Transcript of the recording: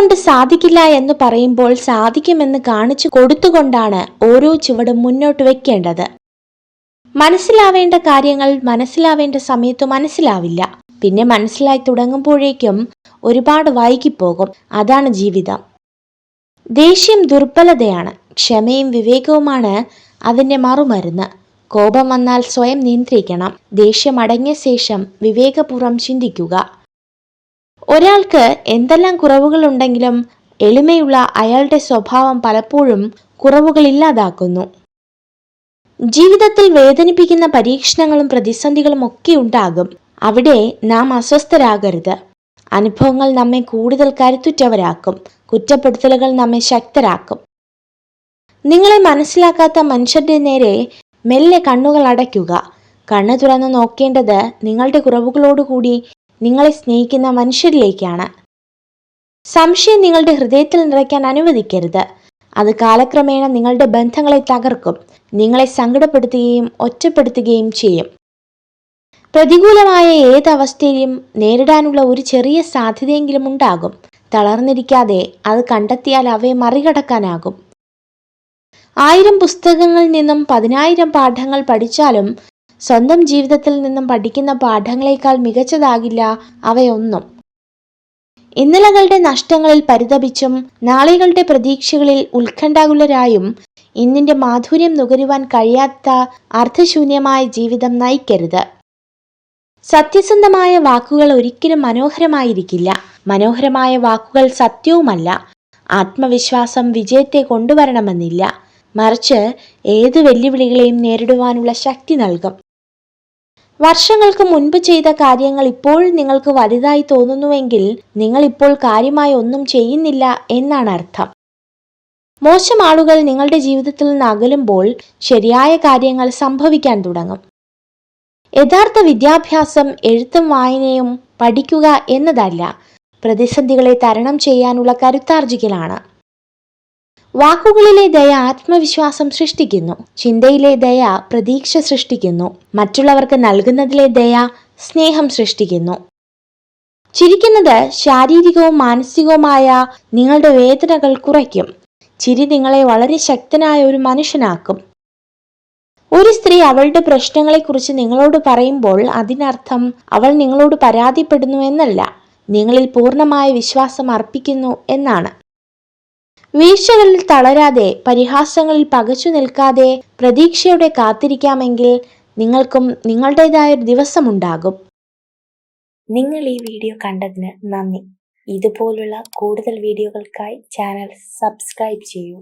കൊണ്ട് സാധിക്കില്ല എന്ന് പറയുമ്പോൾ സാധിക്കുമെന്ന് കാണിച്ചു കൊടുത്തുകൊണ്ടാണ് ഓരോ ചുവടും മുന്നോട്ട് വെക്കേണ്ടത്. മനസ്സിലാവേണ്ട കാര്യങ്ങൾ മനസ്സിലാവേണ്ട സമയത്ത് മനസ്സിലാവില്ല. പിന്നെ മനസ്സിലായി തുടങ്ങുമ്പോഴേക്കും ഒരുപാട് വൈകിപ്പോകും. അതാണ് ജീവിതം. ദേഷ്യം ദുർബലതയാണ്. ക്ഷമയും വിവേകവുമാണ് അതിന്റെ മറുമരുന്ന്. കോപം വന്നാൽ സ്വയം നിയന്ത്രിക്കണം. ദേഷ്യം അടങ്ങിയ ശേഷം വിവേകപൂർവം ചിന്തിക്കുക. ഒരാൾക്ക് എന്തെല്ലാം കുറവുകളുണ്ടെങ്കിലും എളിമയുള്ള അയാളുടെ സ്വഭാവം പലപ്പോഴും കുറവുകൾ ഇല്ലാതാക്കുന്നു. ജീവിതത്തിൽ വേദനിപ്പിക്കുന്ന പരീക്ഷണങ്ങളും പ്രതിസന്ധികളും ഒക്കെ ഉണ്ടാകും. അവിടെ നാം അസ്വസ്ഥരാകരുത്. അനുഭവങ്ങൾ നമ്മെ കൂടുതൽ കരുത്തുറ്റവരാക്കും. കുറ്റപ്പെടുത്തലുകൾ നമ്മെ ശക്തരാക്കും. നിങ്ങളെ മനസ്സിലാക്കാത്ത മനുഷ്യരുടെ നേരെ മെല്ലെ കണ്ണുകൾ അടയ്ക്കുക. കണ്ണു തുറന്ന് നോക്കേണ്ടത് നിങ്ങളുടെ കുറവുകളോടുകൂടി നിങ്ങളെ സ്നേഹിക്കുന്ന മനുഷ്യരിലേക്കാണ്. സംശയം നിങ്ങളുടെ ഹൃദയത്തിൽ നിറയ്ക്കാൻ അനുവദിക്കരുത്. അത് കാലക്രമേണ നിങ്ങളുടെ ബന്ധങ്ങളെ തകർക്കും. നിങ്ങളെ സങ്കടപ്പെടുത്തുകയും ഒറ്റപ്പെടുത്തുകയും ചെയ്യും. പ്രതികൂലമായ ഏത് അവസ്ഥയെയും നേരിടാനുള്ള ഒരു ചെറിയ സാധ്യതയെങ്കിലും ഉണ്ടാകും. തളർന്നിരിക്കാതെ അത് കണ്ടെത്തിയാൽ അവയെ മറികടക്കാനാകും. ആയിരം പുസ്തകങ്ങളിൽ നിന്നും പതിനായിരം പാഠങ്ങൾ പഠിച്ചാലും സ്വന്തം ജീവിതത്തിൽ നിന്നും പഠിക്കുന്ന പാഠങ്ങളെക്കാൾ മികച്ചതാകില്ല അവയൊന്നും. ഇന്നലകളുടെ നഷ്ടങ്ങളിൽ പരിതപിച്ചും നാളികളുടെ പ്രതീക്ഷകളിൽ ഉത്കണ്ഠാകുലരായും ഇന്നിന്റെ മാധുര്യം നുകരുവാൻ കഴിയാത്ത അർത്ഥശൂന്യമായ ജീവിതം നയിക്കരുത്. സത്യസന്ധമായ വാക്കുകൾ ഒരിക്കലും മനോഹരമായിരിക്കില്ല. മനോഹരമായ വാക്കുകൾ സത്യവുമല്ല. ആത്മവിശ്വാസം വിജയത്തെ കൊണ്ടുവരണമെന്നില്ല. മറിച്ച് ഏത് വെല്ലുവിളികളെയും നേരിടുവാനുള്ള ശക്തി നൽകും. വർഷങ്ങൾക്ക് മുൻപ് ചെയ്ത കാര്യങ്ങൾ ഇപ്പോൾ നിങ്ങൾക്ക് വലുതായി തോന്നുന്നുവെങ്കിൽ നിങ്ങൾ ഇപ്പോൾ കാര്യമായി ഒന്നും ചെയ്യുന്നില്ല എന്നാണ് അർത്ഥം. മോശം ആളുകൾ നിങ്ങളുടെ ജീവിതത്തിൽ നിന്ന് അകലുമ്പോൾ ശരിയായ കാര്യങ്ങൾ സംഭവിക്കാൻ തുടങ്ങും. യഥാർത്ഥ വിദ്യാഭ്യാസം എഴുത്തും വായനയും പഠിക്കുക എന്നതല്ല പ്രതിസന്ധികളെ തരണം ചെയ്യാനുള്ള കരുത്താർജിക്കലാണ്. വാക്കുകളിലെ ദയ ആത്മവിശ്വാസം സൃഷ്ടിക്കുന്നു. ചിന്തയിലെ ദയ പ്രതീക്ഷ സൃഷ്ടിക്കുന്നു. മറ്റുള്ളവർക്ക് നൽകുന്നതിലെ ദയ സ്നേഹം സൃഷ്ടിക്കുന്നു. ചിരിക്കുന്നത് ശാരീരികവും മാനസികവുമായ നിങ്ങളുടെ വേദനകൾ കുറയ്ക്കും. ചിരി നിങ്ങളെ വളരെ ശക്തനായ ഒരു മനുഷ്യനാക്കും. ഒരു സ്ത്രീ അവളുടെ പ്രശ്നങ്ങളെക്കുറിച്ച് നിങ്ങളോട് പറയുമ്പോൾ അതിനർത്ഥം അവൾ നിങ്ങളോട് പരാതിപ്പെടുന്നു എന്നല്ല. നിങ്ങളിൽ പൂർണമായ വിശ്വാസം അർപ്പിക്കുന്നു എന്നാണ്. വീഴ്ചകളിൽ തളരാതെ പരിഹാസങ്ങളിൽ പകച്ചു നിൽക്കാതെ പ്രതീക്ഷയോടെ കാത്തിരിക്കാമെങ്കിൽ നിങ്ങൾക്കും നിങ്ങളുടേതായ ഒരു ദിവസമുണ്ടാകും. നിങ്ങൾ ഈ വീഡിയോ കണ്ടതിന് നന്ദി. ഇതുപോലുള്ള കൂടുതൽ വീഡിയോകൾക്കായി ചാനൽ സബ്സ്ക്രൈബ് ചെയ്യൂ.